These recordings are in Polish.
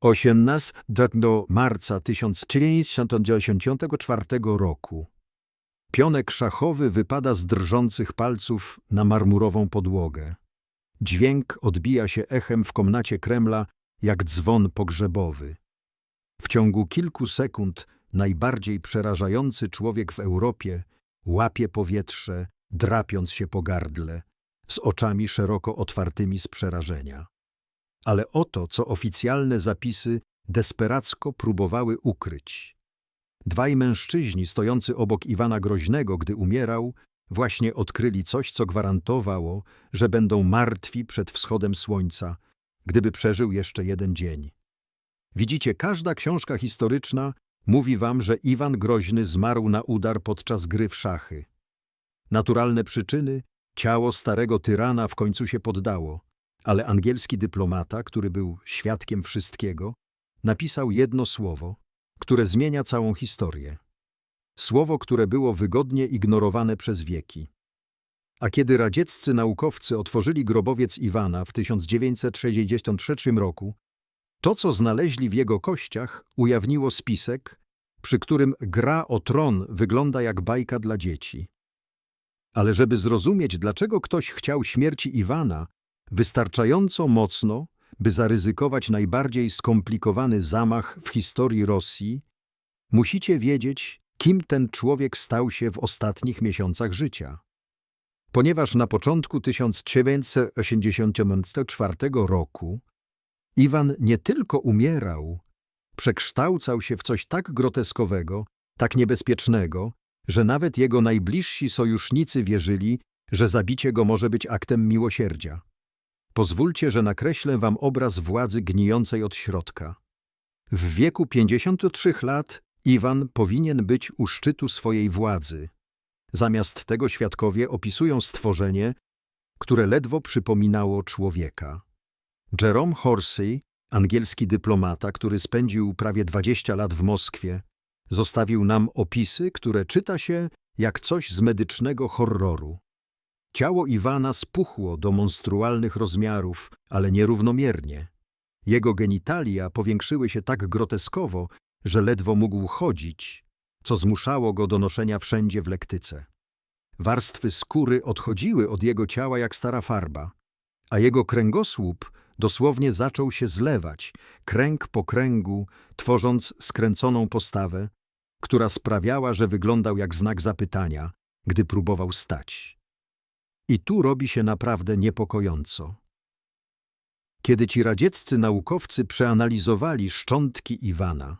18 do marca 1994 roku. Pionek szachowy wypada z drżących palców na marmurową podłogę. Dźwięk odbija się echem w komnacie Kremla jak dzwon pogrzebowy. W ciągu kilku sekund najbardziej przerażający człowiek w Europie łapie powietrze, drapiąc się po gardle, z oczami szeroko otwartymi z przerażenia. Ale oto, co oficjalne zapisy desperacko próbowały ukryć. Dwaj mężczyźni stojący obok Iwana Groźnego, gdy umierał, właśnie odkryli coś, co gwarantowało, że będą martwi przed wschodem słońca, gdyby przeżył jeszcze jeden dzień. Widzicie, każda książka historyczna mówi wam, że Iwan Groźny zmarł na udar podczas gry w szachy. Naturalne przyczyny, ciało starego tyrana w końcu się poddało, ale angielski dyplomata, który był świadkiem wszystkiego, napisał jedno słowo, które zmienia całą historię. Słowo, które było wygodnie ignorowane przez wieki. A kiedy radzieccy naukowcy otworzyli grobowiec Iwana w 1963 roku, to, co znaleźli w jego kościach, ujawniło spisek, przy którym gra o tron wygląda jak bajka dla dzieci. Ale żeby zrozumieć, dlaczego ktoś chciał śmierci Iwana, wystarczająco mocno, by zaryzykować najbardziej skomplikowany zamach w historii Rosji, musicie wiedzieć, kim ten człowiek stał się w ostatnich miesiącach życia. Ponieważ na początku 1984 roku Iwan nie tylko umierał, przekształcał się w coś tak groteskowego, tak niebezpiecznego, że nawet jego najbliżsi sojusznicy wierzyli, że zabicie go może być aktem miłosierdzia. Pozwólcie, że nakreślę wam obraz władzy gnijącej od środka. W wieku 53 lat Iwan powinien być u szczytu swojej władzy. Zamiast tego świadkowie opisują stworzenie, które ledwo przypominało człowieka. Jerome Horsey, angielski dyplomata, który spędził prawie 20 lat w Moskwie, zostawił nam opisy, które czyta się jak coś z medycznego horroru. Ciało Iwana spuchło do monstrualnych rozmiarów, ale nierównomiernie. Jego genitalia powiększyły się tak groteskowo, że ledwo mógł chodzić, co zmuszało go do noszenia wszędzie w lektyce. Warstwy skóry odchodziły od jego ciała jak stara farba, a jego kręgosłup dosłownie zaczął się zlewać, kręg po kręgu, tworząc skręconą postawę, która sprawiała, że wyglądał jak znak zapytania, gdy próbował stać. I tu robi się naprawdę niepokojąco. Kiedy ci radzieccy naukowcy przeanalizowali szczątki Iwana,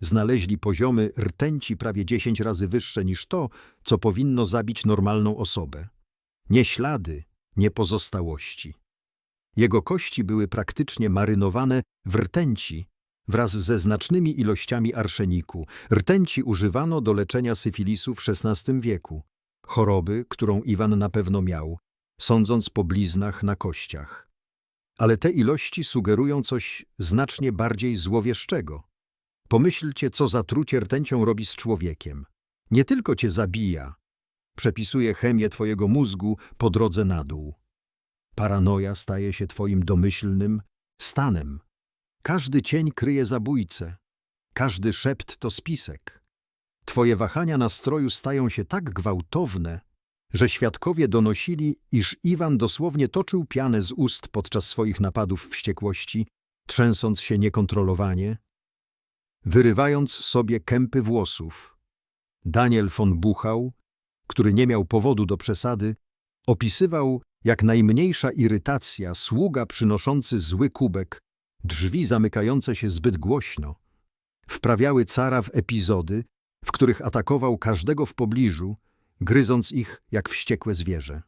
znaleźli poziomy rtęci prawie dziesięć razy wyższe niż to, co powinno zabić normalną osobę. Nie ślady, nie pozostałości. Jego kości były praktycznie marynowane w rtęci wraz ze znacznymi ilościami arszeniku. Rtęci używano do leczenia syfilisu w XVI wieku, choroby, którą Iwan na pewno miał, sądząc po bliznach na kościach. Ale te ilości sugerują coś znacznie bardziej złowieszczego. Pomyślcie, co zatrucie rtęcią robi z człowiekiem. Nie tylko cię zabija, przepisuje chemię twojego mózgu po drodze na dół. Paranoja staje się twoim domyślnym stanem. Każdy cień kryje zabójcę, każdy szept to spisek. Twoje wahania nastroju stają się tak gwałtowne, że świadkowie donosili, iż Iwan dosłownie toczył pianę z ust podczas swoich napadów wściekłości, trzęsąc się niekontrolowanie, wyrywając sobie kępy włosów. Daniel von Buchał, który nie miał powodu do przesady, opisywał, jak najmniejsza irytacja, sługa przynoszący zły kubek, drzwi zamykające się zbyt głośno, wprawiały cara w epizody, w których atakował każdego w pobliżu, gryząc ich jak wściekłe zwierzę.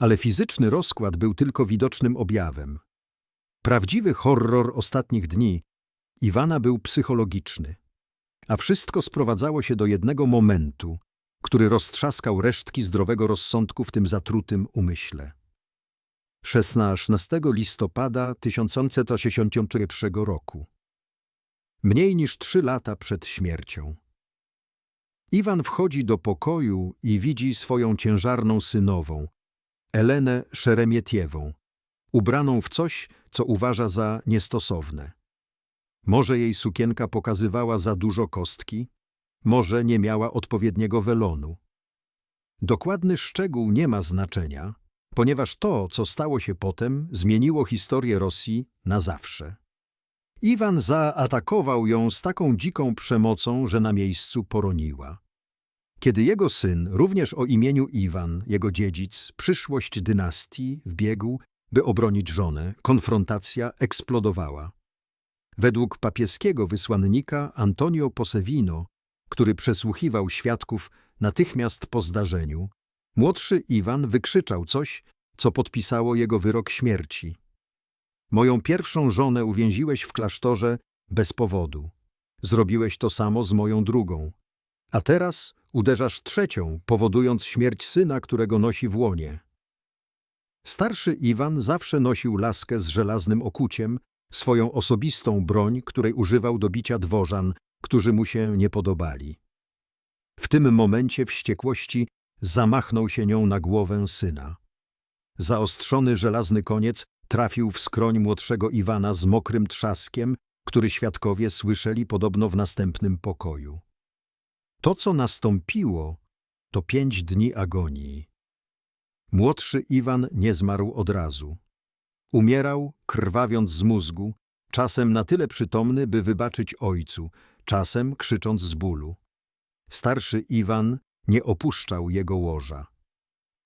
Ale fizyczny rozkład był tylko widocznym objawem. Prawdziwy horror ostatnich dni Iwana był psychologiczny, a wszystko sprowadzało się do jednego momentu, który roztrzaskał resztki zdrowego rozsądku w tym zatrutym umyśle. 16 listopada 1981 roku. Mniej niż trzy lata przed śmiercią. Iwan wchodzi do pokoju i widzi swoją ciężarną synową, Elenę Szeremietiewą, ubraną w coś, co uważa za niestosowne. Może jej sukienka pokazywała za dużo kostki, może nie miała odpowiedniego welonu. Dokładny szczegół nie ma znaczenia, ponieważ to, co stało się potem, zmieniło historię Rosji na zawsze. Iwan zaatakował ją z taką dziką przemocą, że na miejscu poroniła. Kiedy jego syn, również o imieniu Iwan, jego dziedzic, przyszłość dynastii, wbiegł, by obronić żonę, konfrontacja eksplodowała. Według papieskiego wysłannika Antonio Posevino, który przesłuchiwał świadków natychmiast po zdarzeniu, młodszy Iwan wykrzyczał coś, co podpisało jego wyrok śmierci. Moją pierwszą żonę uwięziłeś w klasztorze bez powodu. Zrobiłeś to samo z moją drugą. A teraz uderzasz trzecią, powodując śmierć syna, którego nosi w łonie. Starszy Iwan zawsze nosił laskę z żelaznym okuciem, swoją osobistą broń, której używał do bicia dworzan, którzy mu się nie podobali. W tym momencie wściekłości zamachnął się nią na głowę syna. Zaostrzony żelazny koniec trafił w skroń młodszego Iwana z mokrym trzaskiem, który świadkowie słyszeli podobno w następnym pokoju. To, co nastąpiło, to pięć dni agonii. Młodszy Iwan nie zmarł od razu. Umierał, krwawiąc z mózgu, czasem na tyle przytomny, by wybaczyć ojcu, czasem krzycząc z bólu. Starszy Iwan nie opuszczał jego łoża.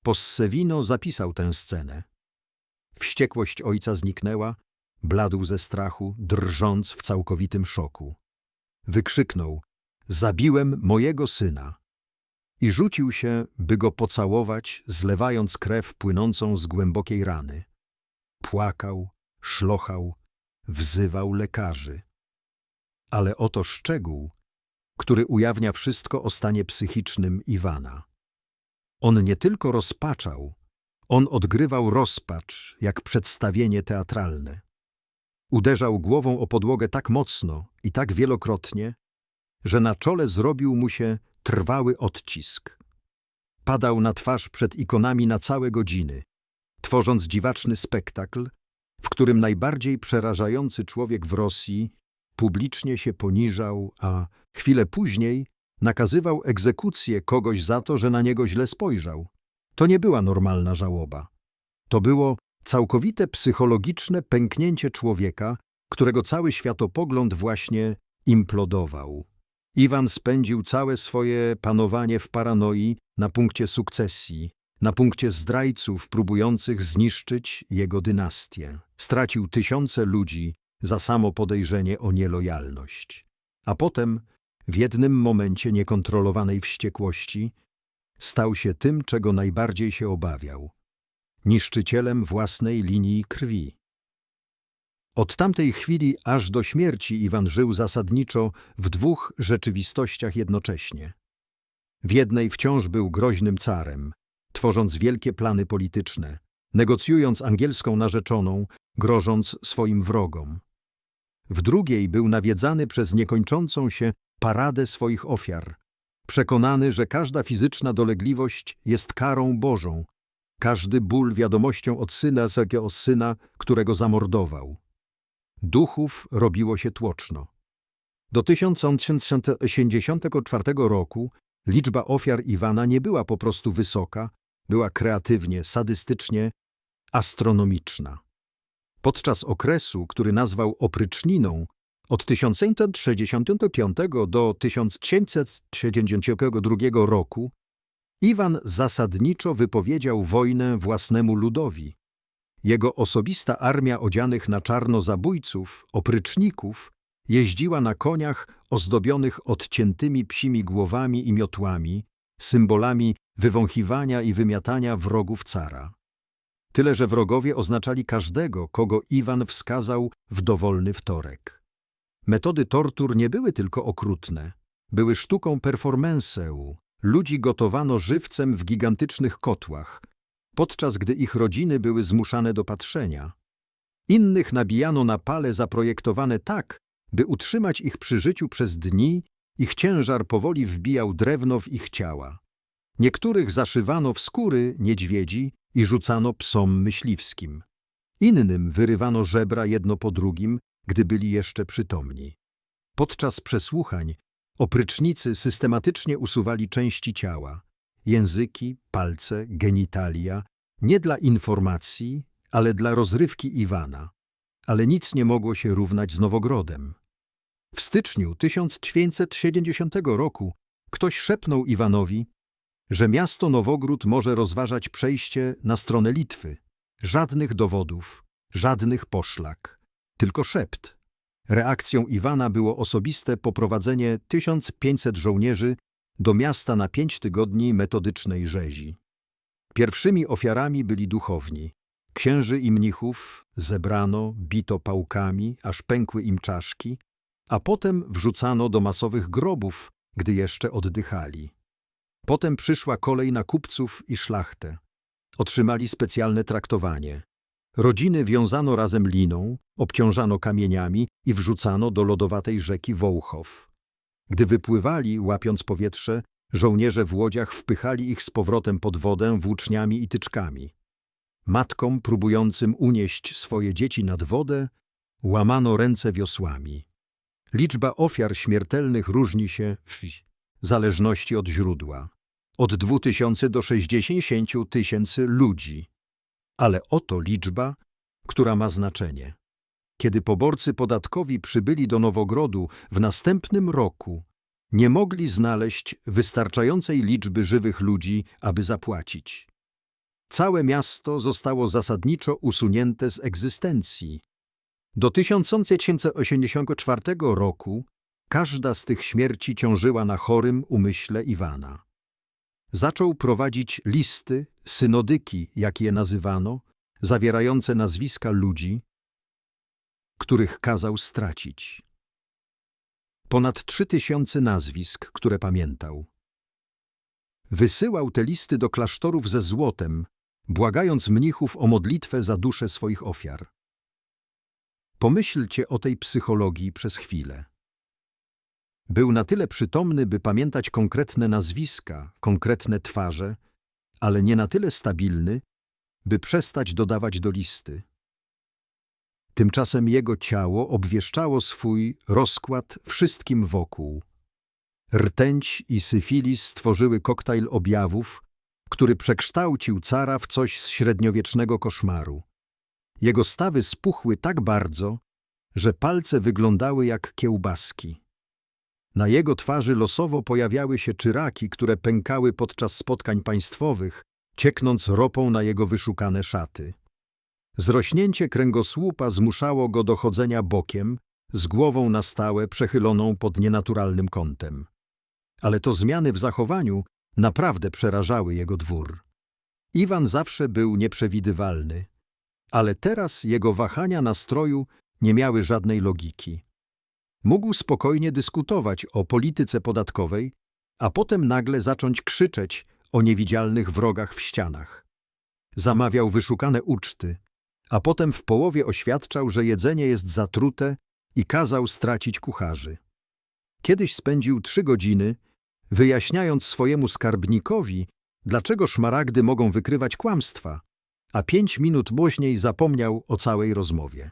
Possewino zapisał tę scenę. Wściekłość ojca zniknęła, bladł ze strachu, drżąc w całkowitym szoku. Wykrzyknął: Zabiłem mojego syna! I rzucił się, by go pocałować, zlewając krew płynącą z głębokiej rany. Płakał, szlochał, wzywał lekarzy. Ale oto szczegół, który ujawnia wszystko o stanie psychicznym Iwana. On nie tylko rozpaczał, on odgrywał rozpacz jak przedstawienie teatralne. Uderzał głową o podłogę tak mocno i tak wielokrotnie, że na czole zrobił mu się trwały odcisk. Padał na twarz przed ikonami na całe godziny, tworząc dziwaczny spektakl, w którym najbardziej przerażający człowiek w Rosji publicznie się poniżał, a chwilę później nakazywał egzekucję kogoś za to, że na niego źle spojrzał. To nie była normalna żałoba. To było całkowite psychologiczne pęknięcie człowieka, którego cały światopogląd właśnie implodował. Iwan spędził całe swoje panowanie w paranoi na punkcie sukcesji, na punkcie zdrajców próbujących zniszczyć jego dynastię. Stracił tysiące ludzi za samo podejrzenie o nielojalność. A potem, w jednym momencie niekontrolowanej wściekłości, stał się tym, czego najbardziej się obawiał niszczycielem własnej linii krwi. Od tamtej chwili aż do śmierci Iwan żył zasadniczo w dwóch rzeczywistościach jednocześnie. W jednej wciąż był groźnym carem, tworząc wielkie plany polityczne, negocjując angielską narzeczoną, grożąc swoim wrogom. W drugiej był nawiedzany przez niekończącą się paradę swoich ofiar, przekonany, że każda fizyczna dolegliwość jest karą Bożą, każdy ból wiadomością od syna z jakiego syna, którego zamordował. Duchów robiło się tłoczno. Do 1884 roku liczba ofiar Iwana nie była po prostu wysoka, była kreatywnie, sadystycznie, astronomiczna. Podczas okresu, który nazwał opryczniną, od 1165 do 1172 roku Iwan zasadniczo wypowiedział wojnę własnemu ludowi. Jego osobista armia odzianych na czarno zabójców, opryczników, jeździła na koniach ozdobionych odciętymi psimi głowami i miotłami, symbolami wywąchiwania i wymiatania wrogów cara. Tyle, że wrogowie oznaczali każdego, kogo Iwan wskazał w dowolny wtorek. Metody tortur nie były tylko okrutne, były sztuką performance'u. Ludzi gotowano żywcem w gigantycznych kotłach, podczas gdy ich rodziny były zmuszane do patrzenia. Innych nabijano na pale zaprojektowane tak, by utrzymać ich przy życiu przez dni, ich ciężar powoli wbijał drewno w ich ciała. Niektórych zaszywano w skóry niedźwiedzi i rzucano psom myśliwskim. Innym wyrywano żebra jedno po drugim, gdy byli jeszcze przytomni. Podczas przesłuchań oprycznicy systematycznie usuwali części ciała, języki, palce, genitalia, nie dla informacji, ale dla rozrywki Iwana. Ale nic nie mogło się równać z Nowogrodem. W styczniu 1970 roku ktoś szepnął Iwanowi, że miasto Nowogród może rozważać przejście na stronę Litwy. Żadnych dowodów, żadnych poszlak, tylko szept. Reakcją Iwana było osobiste poprowadzenie 1500 żołnierzy do miasta na pięć tygodni metodycznej rzezi. Pierwszymi ofiarami byli duchowni. Księży i mnichów zebrano, bito pałkami, aż pękły im czaszki, a potem wrzucano do masowych grobów, gdy jeszcze oddychali. Potem przyszła kolej na kupców i szlachtę. Otrzymali specjalne traktowanie. Rodziny wiązano razem liną, obciążano kamieniami i wrzucano do lodowatej rzeki Wołchow. Gdy wypływali, łapiąc powietrze, żołnierze w łodziach wpychali ich z powrotem pod wodę włóczniami i tyczkami. Matkom próbującym unieść swoje dzieci nad wodę, łamano ręce wiosłami. Liczba ofiar śmiertelnych różni się w zależności od źródła. Od 2000 do 60 tysięcy ludzi. Ale oto liczba, która ma znaczenie. Kiedy poborcy podatkowi przybyli do Nowogrodu w następnym roku, nie mogli znaleźć wystarczającej liczby żywych ludzi, aby zapłacić. Całe miasto zostało zasadniczo usunięte z egzystencji. Do 1984 roku każda z tych śmierci ciążyła na chorym umyśle Iwana. Zaczął prowadzić listy, synodyki, jak je nazywano, zawierające nazwiska ludzi, których kazał stracić. Ponad trzy tysiące nazwisk, które pamiętał. Wysyłał te listy do klasztorów ze złotem, błagając mnichów o modlitwę za duszę swoich ofiar. Pomyślcie o tej psychologii przez chwilę. Był na tyle przytomny, by pamiętać konkretne nazwiska, konkretne twarze, ale nie na tyle stabilny, by przestać dodawać do listy. Tymczasem jego ciało obwieszczało swój rozkład wszystkim wokół. Rtęć i syfilis stworzyły koktajl objawów, który przekształcił cara w coś z średniowiecznego koszmaru. Jego stawy spuchły tak bardzo, że palce wyglądały jak kiełbaski. Na jego twarzy losowo pojawiały się czyraki, które pękały podczas spotkań państwowych, cieknąc ropą na jego wyszukane szaty. Zrośnięcie kręgosłupa zmuszało go do chodzenia bokiem, z głową na stałe przechyloną pod nienaturalnym kątem. Ale to zmiany w zachowaniu naprawdę przerażały jego dwór. Iwan zawsze był nieprzewidywalny, ale teraz jego wahania nastroju nie miały żadnej logiki. Mógł spokojnie dyskutować o polityce podatkowej, a potem nagle zacząć krzyczeć o niewidzialnych wrogach w ścianach. Zamawiał wyszukane uczty, a potem w połowie oświadczał, że jedzenie jest zatrute i kazał stracić kucharzy. Kiedyś spędził trzy godziny, wyjaśniając swojemu skarbnikowi, dlaczego szmaragdy mogą wykrywać kłamstwa, a pięć minut później zapomniał o całej rozmowie.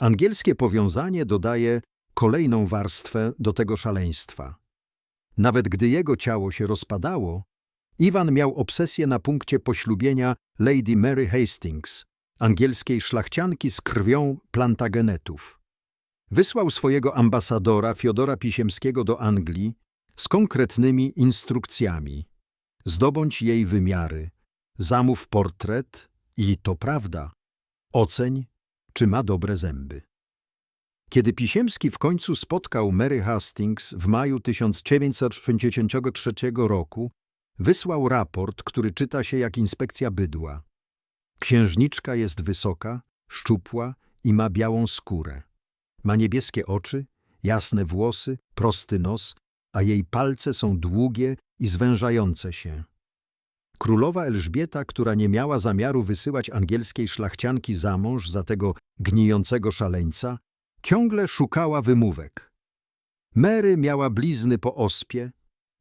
Angielskie powiązanie dodaje kolejną warstwę do tego szaleństwa. Nawet gdy jego ciało się rozpadało, Iwan miał obsesję na punkcie poślubienia Lady Mary Hastings, angielskiej szlachcianki z krwią plantagenetów. Wysłał swojego ambasadora Fiodora Pisiemskiego do Anglii z konkretnymi instrukcjami. Zdobądź jej wymiary, zamów portret i to prawda, oceń, czy ma dobre zęby. Kiedy Pisiemski w końcu spotkał Mary Hastings w maju 1963 roku, wysłał raport, który czyta się jak inspekcja bydła. Księżniczka jest wysoka, szczupła i ma białą skórę. Ma niebieskie oczy, jasne włosy, prosty nos, a jej palce są długie i zwężające się. Królowa Elżbieta, która nie miała zamiaru wysyłać angielskiej szlachcianki za mąż za tego gnijącego szaleńca, ciągle szukała wymówek. Mary miała blizny po ospie,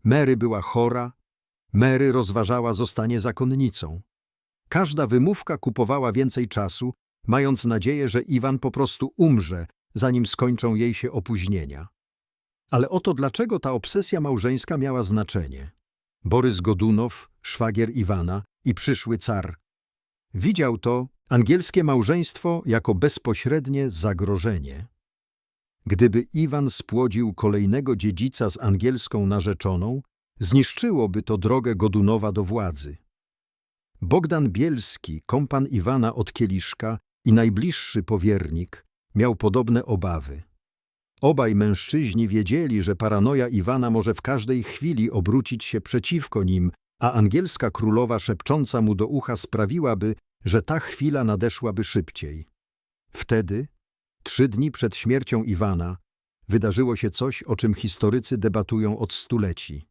Mary była chora, Mary rozważała zostanie zakonnicą. Każda wymówka kupowała więcej czasu, mając nadzieję, że Iwan po prostu umrze, zanim skończą jej się opóźnienia. Ale oto dlaczego ta obsesja małżeńska miała znaczenie. Borys Godunow, szwagier Iwana i przyszły car. Widział to angielskie małżeństwo jako bezpośrednie zagrożenie. Gdyby Iwan spłodził kolejnego dziedzica z angielską narzeczoną, zniszczyłoby to drogę Godunowa do władzy. Bogdan Bielski, kompan Iwana od Kieliszka i najbliższy powiernik, miał podobne obawy. Obaj mężczyźni wiedzieli, że paranoja Iwana może w każdej chwili obrócić się przeciwko nim, a angielska królowa szepcząca mu do ucha sprawiłaby, że ta chwila nadeszłaby szybciej. Wtedy, trzy dni przed śmiercią Iwana, wydarzyło się coś, o czym historycy debatują od stuleci.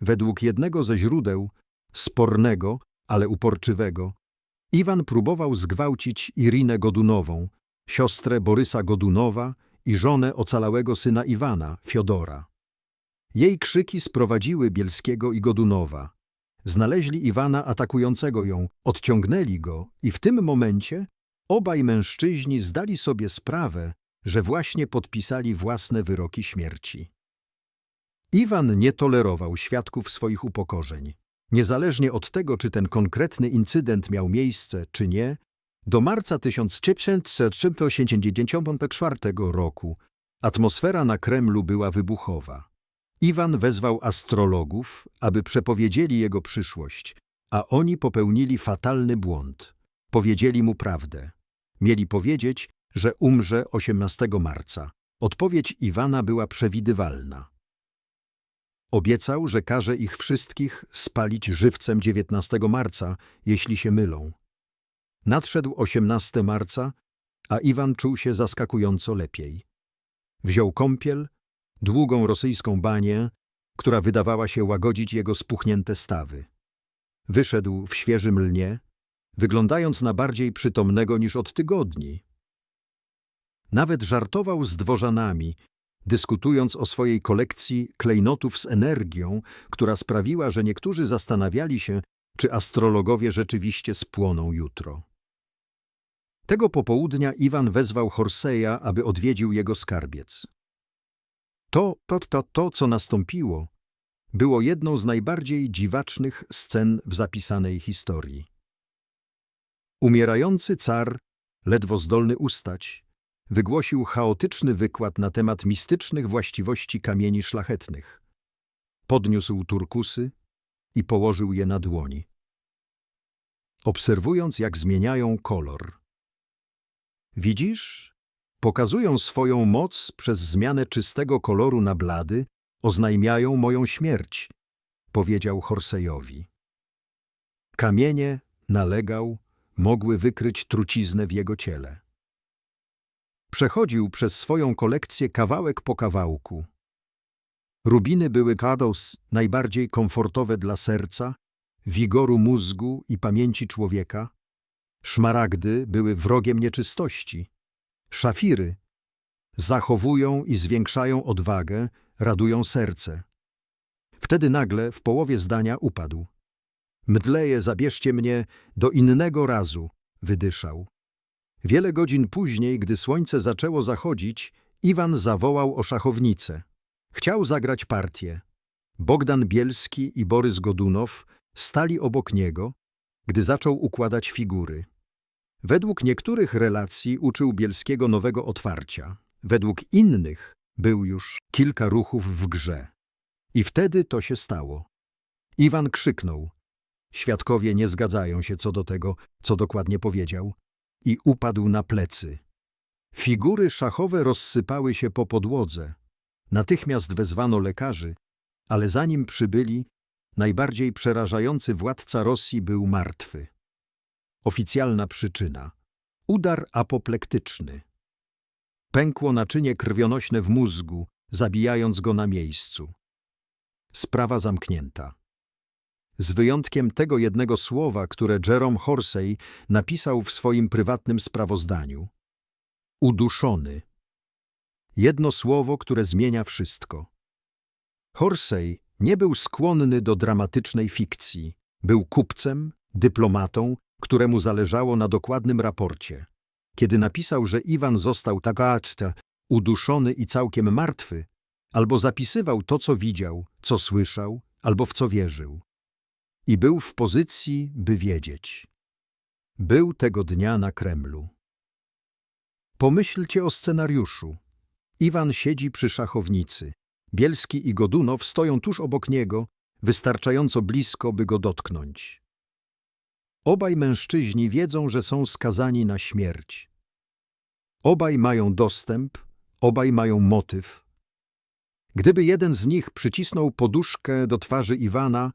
Według jednego ze źródeł, spornego, ale uporczywego, Iwan próbował zgwałcić Irinę Godunową, siostrę Borysa Godunowa i żonę ocalałego syna Iwana, Fiodora. Jej krzyki sprowadziły Bielskiego i Godunowa. Znaleźli Iwana atakującego ją, odciągnęli go i w tym momencie obaj mężczyźni zdali sobie sprawę, że właśnie podpisali własne wyroki śmierci. Iwan nie tolerował świadków swoich upokorzeń. Niezależnie od tego, czy ten konkretny incydent miał miejsce, czy nie, do marca 1984 roku atmosfera na Kremlu była wybuchowa. Iwan wezwał astrologów, aby przepowiedzieli jego przyszłość, a oni popełnili fatalny błąd. Powiedzieli mu prawdę. Mieli powiedzieć, że umrze 18 marca. Odpowiedź Iwana była przewidywalna. Obiecał, że każe ich wszystkich spalić żywcem 19 marca, jeśli się mylą. Nadszedł 18 marca, a Iwan czuł się zaskakująco lepiej. Wziął kąpiel, długą rosyjską banię, która wydawała się łagodzić jego spuchnięte stawy. Wyszedł w świeżym lnie, wyglądając na bardziej przytomnego niż od tygodni. Nawet żartował z dworzanami, dyskutując o swojej kolekcji klejnotów z energią, która sprawiła, że niektórzy zastanawiali się, czy astrologowie rzeczywiście spłoną jutro. Tego popołudnia Iwan wezwał Horseja, aby odwiedził jego skarbiec. To, to, to, to, co nastąpiło, było jedną z najbardziej dziwacznych scen w zapisanej historii. Umierający car, ledwo zdolny ustać, wygłosił chaotyczny wykład na temat mistycznych właściwości kamieni szlachetnych. Podniósł turkusy i położył je na dłoni. Obserwując, jak zmieniają kolor. Widzisz? Pokazują swoją moc przez zmianę czystego koloru na blady, oznajmiają moją śmierć, powiedział Horsejowi. Kamienie, nalegał, mogły wykryć truciznę w jego ciele. Przechodził przez swoją kolekcję kawałek po kawałku. Rubiny były kados najbardziej komfortowe dla serca, wigoru mózgu i pamięci człowieka. Szmaragdy były wrogiem nieczystości. Szafiry zachowują i zwiększają odwagę, radują serce. Wtedy nagle w połowie zdania upadł. Mdleje, zabierzcie mnie do innego razu, wydyszał. Wiele godzin później, gdy słońce zaczęło zachodzić, Iwan zawołał o szachownicę. Chciał zagrać partię. Bogdan Bielski i Borys Godunow stali obok niego, gdy zaczął układać figury. Według niektórych relacji uczył Bielskiego nowego otwarcia. Według innych był już kilka ruchów w grze. I wtedy to się stało. Iwan krzyknął. Świadkowie nie zgadzają się co do tego, co dokładnie powiedział i upadł na plecy. Figury szachowe rozsypały się po podłodze. Natychmiast wezwano lekarzy, ale zanim przybyli, najbardziej przerażający władca Rosji był martwy. Oficjalna przyczyna – udar apoplektyczny. Pękło naczynie krwionośne w mózgu, zabijając go na miejscu. Sprawa zamknięta z wyjątkiem tego jednego słowa, które Jerome Horsey napisał w swoim prywatnym sprawozdaniu. Uduszony. Jedno słowo, które zmienia wszystko. Horsey nie był skłonny do dramatycznej fikcji. Był kupcem, dyplomatą, któremu zależało na dokładnym raporcie. Kiedy napisał, że Iwan został tagaczta, uduszony i całkiem martwy, albo zapisywał to, co widział, co słyszał, albo w co wierzył. I był w pozycji, by wiedzieć. Był tego dnia na Kremlu. Pomyślcie o scenariuszu. Iwan siedzi przy szachownicy. Bielski i Godunow stoją tuż obok niego, wystarczająco blisko, by go dotknąć. Obaj mężczyźni wiedzą, że są skazani na śmierć. Obaj mają dostęp, obaj mają motyw. Gdyby jeden z nich przycisnął poduszkę do twarzy Iwana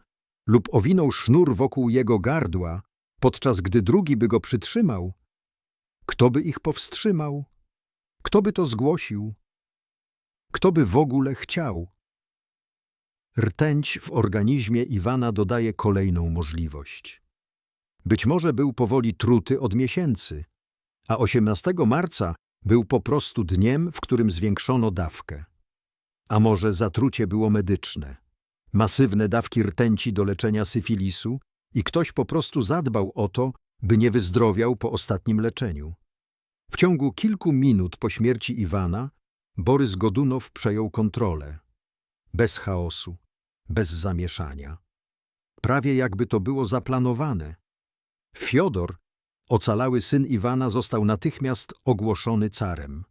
lub owinął sznur wokół jego gardła, podczas gdy drugi by go przytrzymał, kto by ich powstrzymał? Kto by to zgłosił? Kto by w ogóle chciał? Rtęć w organizmie Iwana dodaje kolejną możliwość. Być może był powoli truty od miesięcy, a 18 marca był po prostu dniem, w którym zwiększono dawkę. A może zatrucie było medyczne, masywne dawki rtęci do leczenia syfilisu i ktoś po prostu zadbał o to, by nie wyzdrowiał po ostatnim leczeniu. W ciągu kilku minut po śmierci Iwana Borys Godunow przejął kontrolę. Bez chaosu, bez zamieszania. Prawie jakby to było zaplanowane. Fiodor, ocalały syn Iwana, został natychmiast ogłoszony carem.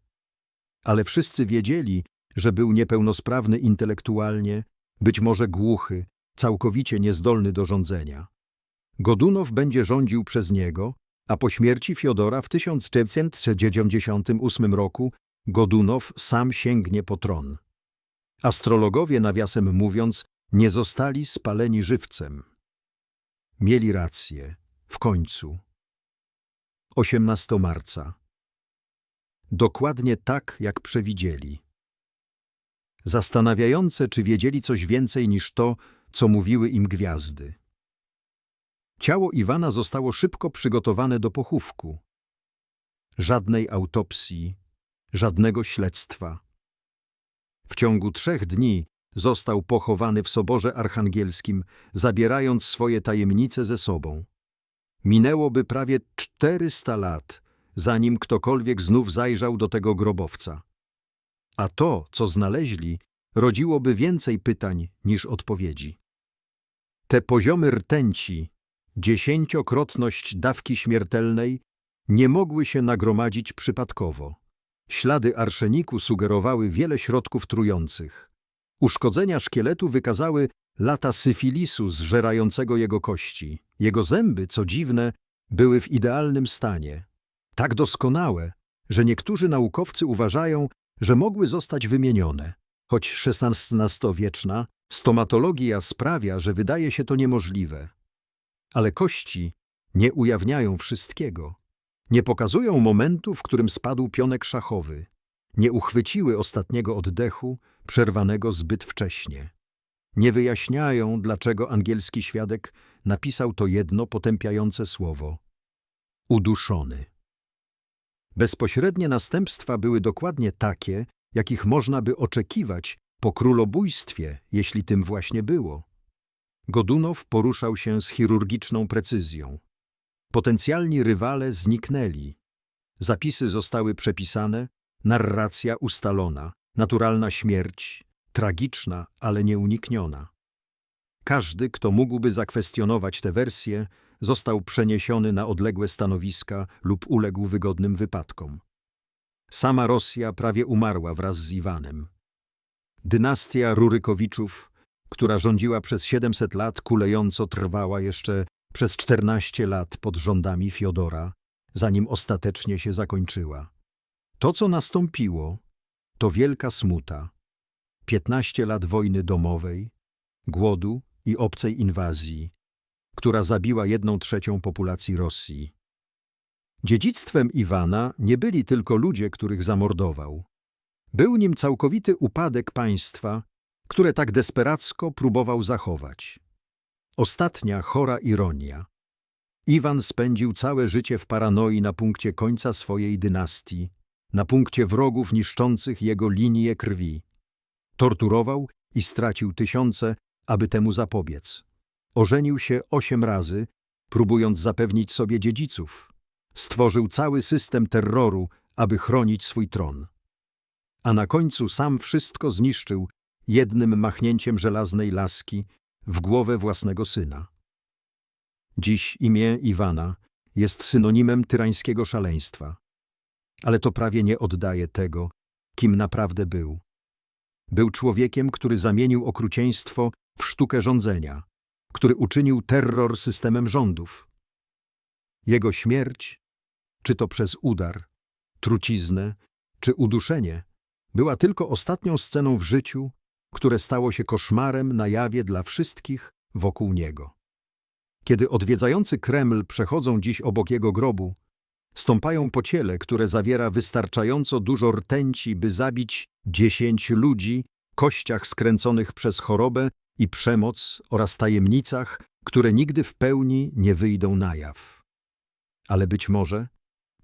Ale wszyscy wiedzieli, że był niepełnosprawny intelektualnie, być może głuchy, całkowicie niezdolny do rządzenia. Godunow będzie rządził przez niego, a po śmierci Fiodora w 1998 roku Godunow sam sięgnie po tron. Astrologowie, nawiasem mówiąc, nie zostali spaleni żywcem. Mieli rację. W końcu. 18 marca. Dokładnie tak, jak przewidzieli. Zastanawiające, czy wiedzieli coś więcej niż to, co mówiły im gwiazdy. Ciało Iwana zostało szybko przygotowane do pochówku. Żadnej autopsji, żadnego śledztwa. W ciągu trzech dni został pochowany w Soborze Archangelskim, zabierając swoje tajemnice ze sobą. Minęłoby prawie 400 lat, zanim ktokolwiek znów zajrzał do tego grobowca. A to, co znaleźli, rodziłoby więcej pytań niż odpowiedzi. Te poziomy rtęci, dziesięciokrotność dawki śmiertelnej, nie mogły się nagromadzić przypadkowo. Ślady arszeniku sugerowały wiele środków trujących. Uszkodzenia szkieletu wykazały lata syfilisu zżerającego jego kości. Jego zęby, co dziwne, były w idealnym stanie. Tak doskonałe, że niektórzy naukowcy uważają, że mogły zostać wymienione. Choć XVI-wieczna stomatologia sprawia, że wydaje się to niemożliwe. Ale kości nie ujawniają wszystkiego. Nie pokazują momentu, w którym spadł pionek szachowy. Nie uchwyciły ostatniego oddechu, przerwanego zbyt wcześnie. Nie wyjaśniają, dlaczego angielski świadek napisał to jedno potępiające słowo – uduszony. Bezpośrednie następstwa były dokładnie takie, jakich można by oczekiwać po królobójstwie, jeśli tym właśnie było. Godunow poruszał się z chirurgiczną precyzją. Potencjalni rywale zniknęli. Zapisy zostały przepisane, narracja ustalona, naturalna śmierć, tragiczna, ale nieunikniona. Każdy, kto mógłby zakwestionować tę wersję, został przeniesiony na odległe stanowiska lub uległ wygodnym wypadkom. Sama Rosja prawie umarła wraz z Iwanem. Dynastia Rurykowiczów, która rządziła przez 700 lat, kulejąco trwała jeszcze przez 14 lat pod rządami Fiodora, zanim ostatecznie się zakończyła. To, co nastąpiło, to wielka smuta. 15 lat wojny domowej, głodu i obcej inwazji, która zabiła jedną trzecią populacji Rosji. Dziedzictwem Iwana nie byli tylko ludzie, których zamordował. Był nim całkowity upadek państwa, które tak desperacko próbował zachować. Ostatnia chora ironia. Iwan spędził całe życie w paranoi na punkcie końca swojej dynastii, na punkcie wrogów niszczących jego linię krwi. Torturował i stracił tysiące, aby temu zapobiec. Ożenił się osiem razy, próbując zapewnić sobie dziedziców. Stworzył cały system terroru, aby chronić swój tron. a na końcu sam wszystko zniszczył jednym machnięciem żelaznej laski w głowę własnego syna. Dziś imię Iwana jest synonimem tyrańskiego szaleństwa, ale to prawie nie oddaje tego, kim naprawdę był. Był człowiekiem, który zamienił okrucieństwo w sztukę rządzenia, który uczynił terror systemem rządów. Jego śmierć, czy to przez udar, truciznę, czy uduszenie, była tylko ostatnią sceną w życiu, które stało się koszmarem na jawie dla wszystkich wokół niego. Kiedy odwiedzający Kreml przechodzą dziś obok jego grobu, stąpają po ciele, które zawiera wystarczająco dużo rtęci, by zabić dziesięć ludzi, kościach skręconych przez chorobę i przemoc oraz tajemnicach, które nigdy w pełni nie wyjdą na jaw. Ale być może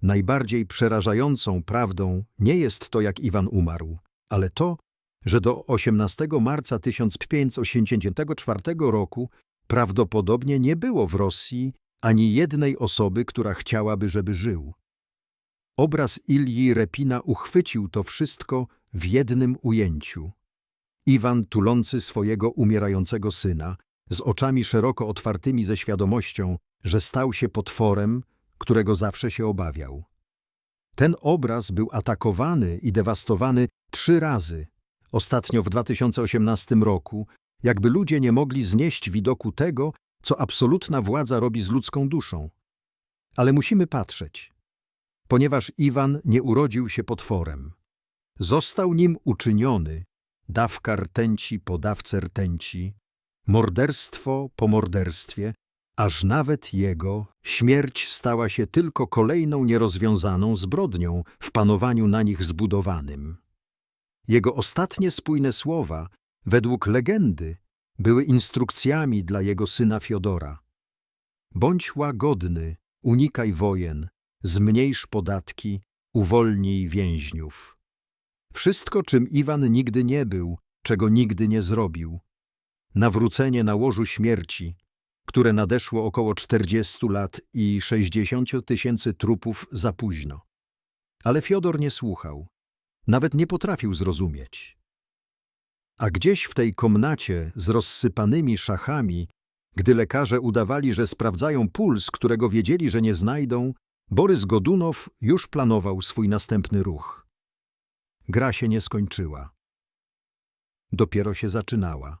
najbardziej przerażającą prawdą nie jest to, jak Iwan umarł, ale to, że do 18 marca 1584 roku prawdopodobnie nie było w Rosji ani jednej osoby, która chciałaby, żeby żył. Obraz Ilji Repina uchwycił to wszystko w jednym ujęciu. Iwan tulący swojego umierającego syna, z oczami szeroko otwartymi ze świadomością, że stał się potworem, którego zawsze się obawiał. Ten obraz był atakowany i dewastowany trzy razy, ostatnio w 2018 roku, jakby ludzie nie mogli znieść widoku tego, co absolutna władza robi z ludzką duszą. Ale musimy patrzeć, ponieważ Iwan nie urodził się potworem. Został nim uczyniony dawka rtęci po dawce rtęci, morderstwo po morderstwie, aż nawet jego śmierć stała się tylko kolejną nierozwiązaną zbrodnią w panowaniu na nich zbudowanym. Jego ostatnie spójne słowa, według legendy, były instrukcjami dla jego syna Fiodora. Bądź łagodny, unikaj wojen, zmniejsz podatki, uwolnij więźniów. Wszystko, czym Iwan nigdy nie był, czego nigdy nie zrobił. Nawrócenie na łożu śmierci, które nadeszło około 40 lat i 60 tysięcy trupów za późno. Ale Fiodor nie słuchał. Nawet nie potrafił zrozumieć. A gdzieś w tej komnacie z rozsypanymi szachami, gdy lekarze udawali, że sprawdzają puls, którego wiedzieli, że nie znajdą, Borys Godunow już planował swój następny ruch. Gra się nie skończyła. Dopiero się zaczynała.